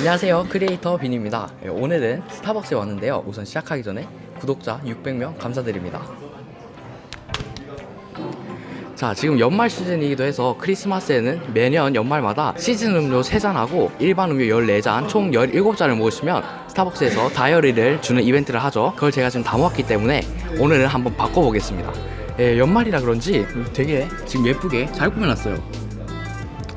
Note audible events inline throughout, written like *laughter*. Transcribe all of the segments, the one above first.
안녕하세요. 크리에이터 빈입니다. 예, 오늘은 스타벅스에 왔는데요. 우선 시작하기 전에 구독자 600명 감사드립니다. 자 지금 연말 시즌이기도 해서 크리스마스에는 매년 연말마다 시즌 음료 3잔하고 일반 음료 14잔 총 17잔을 모으시면 스타벅스에서 다이어리를 주는 이벤트를 하죠. 그걸 제가 지금 다 모았기 때문에 오늘은 한번 바꿔보겠습니다. 예, 연말이라 그런지 되게 지금 예쁘게 잘 꾸며놨어요.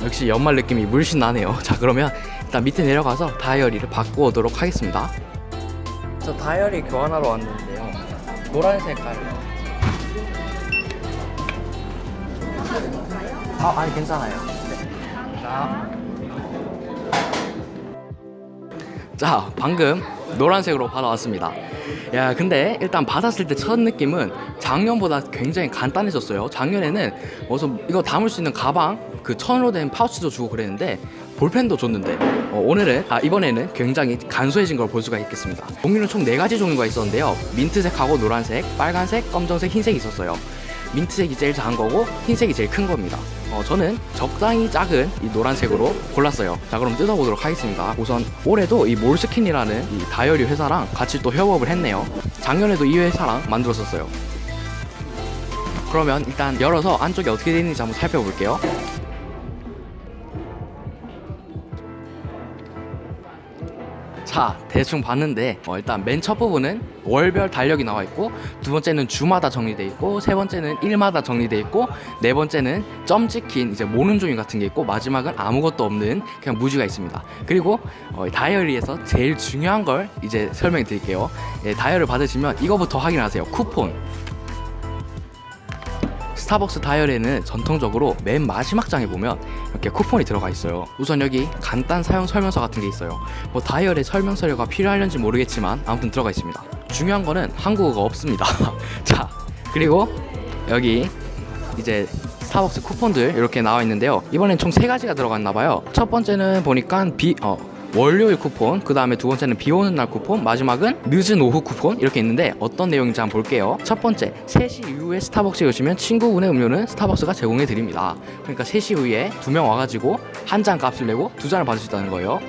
역시 연말 느낌이 물씬 나네요. 자 그러면 일단 밑에 내려가서 다이어리를 바꾸어 오도록 하겠습니다. 저 다이어리 교환하러 왔는데요. 노란 색깔. 아 아니 괜찮아요. 네. 자. 자 방금 노란색으로 받아왔습니다. 야 근데 일단 받았을 때 첫 느낌은 작년보다 굉장히 간단해졌어요. 작년에는 무슨 이거 담을 수 있는 가방 그 천으로 된 파우치도 주고 그랬는데 볼펜도 줬는데 어, 오늘은 아 이번에는 굉장히 간소해진 걸 볼 수가 있겠습니다 종류는 총네 가지 종류가 있었는데요 민트색하고 노란색 빨간색 검정색 흰색이 있었어요 민트색이 제일 작은 거고 흰색이 제일 큰 겁니다. 어, 저는 적당히 작은 이 노란색으로 골랐어요. 자, 그럼 뜯어보도록 하겠습니다. 우선 올해도 이 몰스킨이라는 이 다이어리 회사랑 같이 또 협업을 했네요. 작년에도 이 회사랑 만들었었어요. 그러면 일단 열어서 안쪽에 어떻게 되어 있는지 한번 살펴볼게요. 자 대충 봤는데 어, 일단 맨 첫 부분은 월별 달력이 나와 있고 두 번째는 주마다 정리돼 있고 세 번째는 일마다 정리돼 있고 네 번째는 점 찍힌 이제 모는 종이 같은 게 있고 마지막은 아무것도 없는 그냥 무지가 있습니다. 그리고 어, 다이어리에서 제일 중요한 걸 이제 설명해 드릴게요. 예, 다이어리를 받으시면 이거부터 확인하세요. 쿠폰 스타벅스 다이어리에는 전통적으로 맨 마지막 장에 보면 이렇게 쿠폰이 들어가 있어요. 우선 여기 간단 사용 설명서 같은 게 있어요. 뭐 다이어리 설명서류가 필요할는지 모르겠지만 아무튼 들어가 있습니다. 중요한 거는 한국어가 없습니다. *laughs* 자, 그리고 여기 이제 스타벅스 쿠폰들 이렇게 나와 있는데요. 이번엔 총 세 가지가 들어갔나 봐요. 첫 번째는 보니까 비 어, 월요일 쿠폰, 그 다음에 두 번째는 비 오는 날 쿠폰, 마지막은 늦은 오후 쿠폰 이렇게 있는데 어떤 내용인지 한번 볼게요. 첫 번째, 3시 이후에 스타벅스에 오시면 친구분의 음료는 스타벅스가 제공해 드립니다. 그러니까 3시 이후에 두 명 와가지고 한 잔 값을 내고 두 잔을 받을 수 있다는 거예요.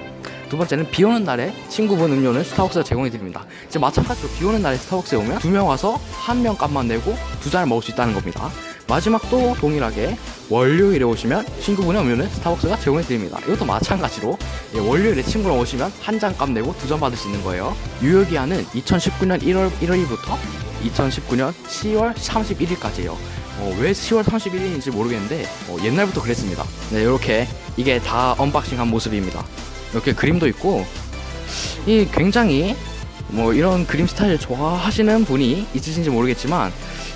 두 번째는 비 오는 날에 친구분 음료는 스타벅스가 제공해 드립니다. 이제 마찬가지로 비 오는 날에 스타벅스에 오면 두 명 와서 한 명 값만 내고 두 잔을 먹을 수 있다는 겁니다. 마지막도 동일하게 월요일에 오시면 친구분의 음료는 스타벅스가 제공해 드립니다. 이것도 마찬가지로 예, 월요일에 친구랑 오시면 한 잔 값 내고 두 잔 받을 수 있는 거예요. 유효 기한은 2019년 1월 1일부터 2019년 10월 31일까지예요. 어, 왜 10월 31일인지 모르겠는데 어, 옛날부터 그랬습니다. 네, 이렇게 이게 다 언박싱한 모습입니다. 이렇게 그림도 있고 이 굉장히 뭐 이런 그림 스타일 좋아하시는 분이 있으신지 모르겠지만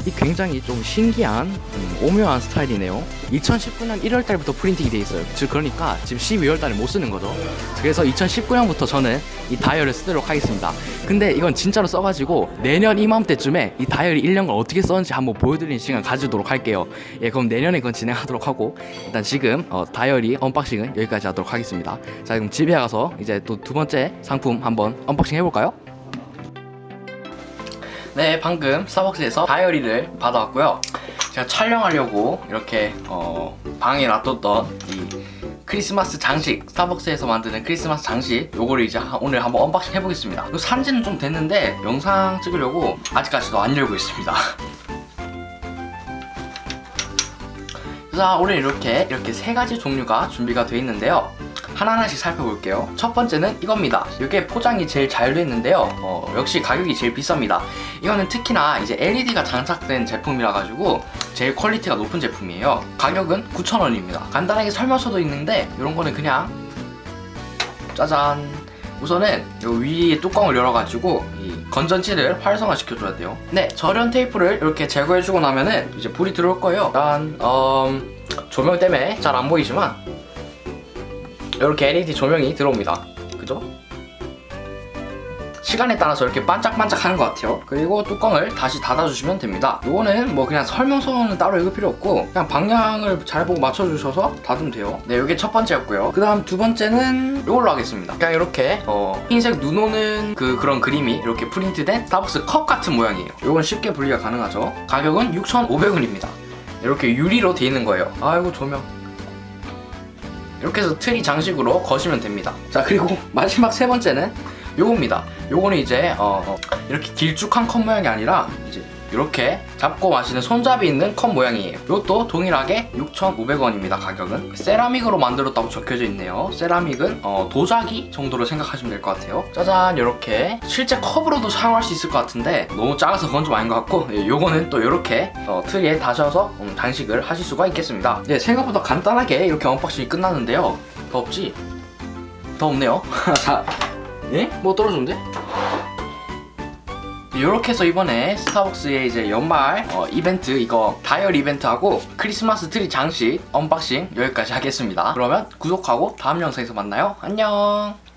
이 굉장히 좀 신기한 음, 오묘한 스타일이네요. 2019년 1월 달부터 프린팅이 돼 있어요. 즉 그러니까 지금 12월 달에 못 쓰는 거죠. 그래서 2019년부터 저는 이 다이어리를 쓰도록 하겠습니다. 근데 이건 진짜로 써가지고 내년 이맘때쯤에 이 다이어리 1년간 어떻게 썼는지 한번 보여드리는 시간 가지도록 할게요. 예 그럼 내년에 그건 진행하도록 하고 일단 지금 어, 다이어리 언박싱은 여기까지 하도록 하겠습니다. 자 그럼 집에 가서 이제 또 두 번째 상품 한번 언박싱 해볼까요? 네, 방금 스타벅스에서 다이어리를 받아왔고요. 제가 촬영하려고 이렇게 어, 방에 놔뒀던 이 크리스마스 장식, 스타벅스에서 만드는 크리스마스 장식 요거를 이제 하- 오늘 한번 언박싱 해보겠습니다. 이거 산지는 좀 됐는데 영상 찍으려고 아직까지도 안 열고 있습니다. *laughs* 자, 오늘 이렇게 이렇게 세 가지 종류가 준비가 되어 있는데요. 하나하나씩 살펴볼게요. 첫 번째는 이겁니다. 이게 포장이 제일 잘 되어 있는데요. 어, 역시 가격이 제일 비쌉니다. 이거는 특히나 이제 LED가 장착된 제품이라 가지고 제일 퀄리티가 높은 제품이에요. 가격은 9,000원입니다. 간단하게 설명서도 있는데 이런 거는 그냥 짜잔. 우선은 요 위에 뚜껑을 열어가지고 이 건전지를 활성화 시켜줘야 돼요. 네, 절연 테이프를 이렇게 제거해주고 나면은 이제 불이 들어올 거예요. 일단 음, 조명 때문에 잘 안 보이지만 이렇게 LED 조명이 들어옵니다. 그죠? 시간에 따라서 이렇게 반짝반짝 하는 것 같아요. 그리고 뚜껑을 다시 닫아주시면 됩니다. 이거는 뭐 그냥 설명서는 따로 읽을 필요 없고 그냥 방향을 잘 보고 맞춰주셔서 닫으면 돼요. 네, 이게 첫 번째였고요. 그 다음 두 번째는 이걸로 하겠습니다. 그냥 이렇게 어, 흰색 눈 오는 그 그런 그림이 이렇게 프린트된 스타벅스 컵 같은 모양이에요. 이건 쉽게 분리가 가능하죠. 가격은 6,500원입니다. 이렇게 유리로 돼 있는 거예요. 아이고 조명. 이렇게 해서 트리 장식으로 거시면 됩니다. 자 그리고 *laughs* 마지막 세 번째는 요겁니다. 요거는 이제 어, 어, 이렇게 길쭉한 컵 모양이 아니라 이제 이렇게 잡고 마시는 손잡이 있는 컵 모양이에요. 이것도 동일하게 6,500원입니다. 가격은 세라믹으로 만들었다고 적혀져 있네요. 세라믹은 어, 도자기 정도로 생각하시면 될 것 같아요. 짜잔 이렇게 실제 컵으로도 사용할 수 있을 것 같은데 너무 작아서 그건 좀 아닌 것 같고 예, 요거는 또 이렇게 어, 트리에 다셔서 음, 장식을 하실 수가 있겠습니다. 예, 생각보다 간단하게 이렇게 언박싱이 끝났는데요. 더 없지? 더 없네요. *laughs* 자, 예? 뭐 떨어졌는데? 이렇게 해서 이번에 스타벅스의 이제 연말 어, 이벤트 이거 다이얼 이벤트하고 크리스마스 트리 장식 언박싱 여기까지 하겠습니다. 그러면 구독하고 다음 영상에서 만나요. 안녕.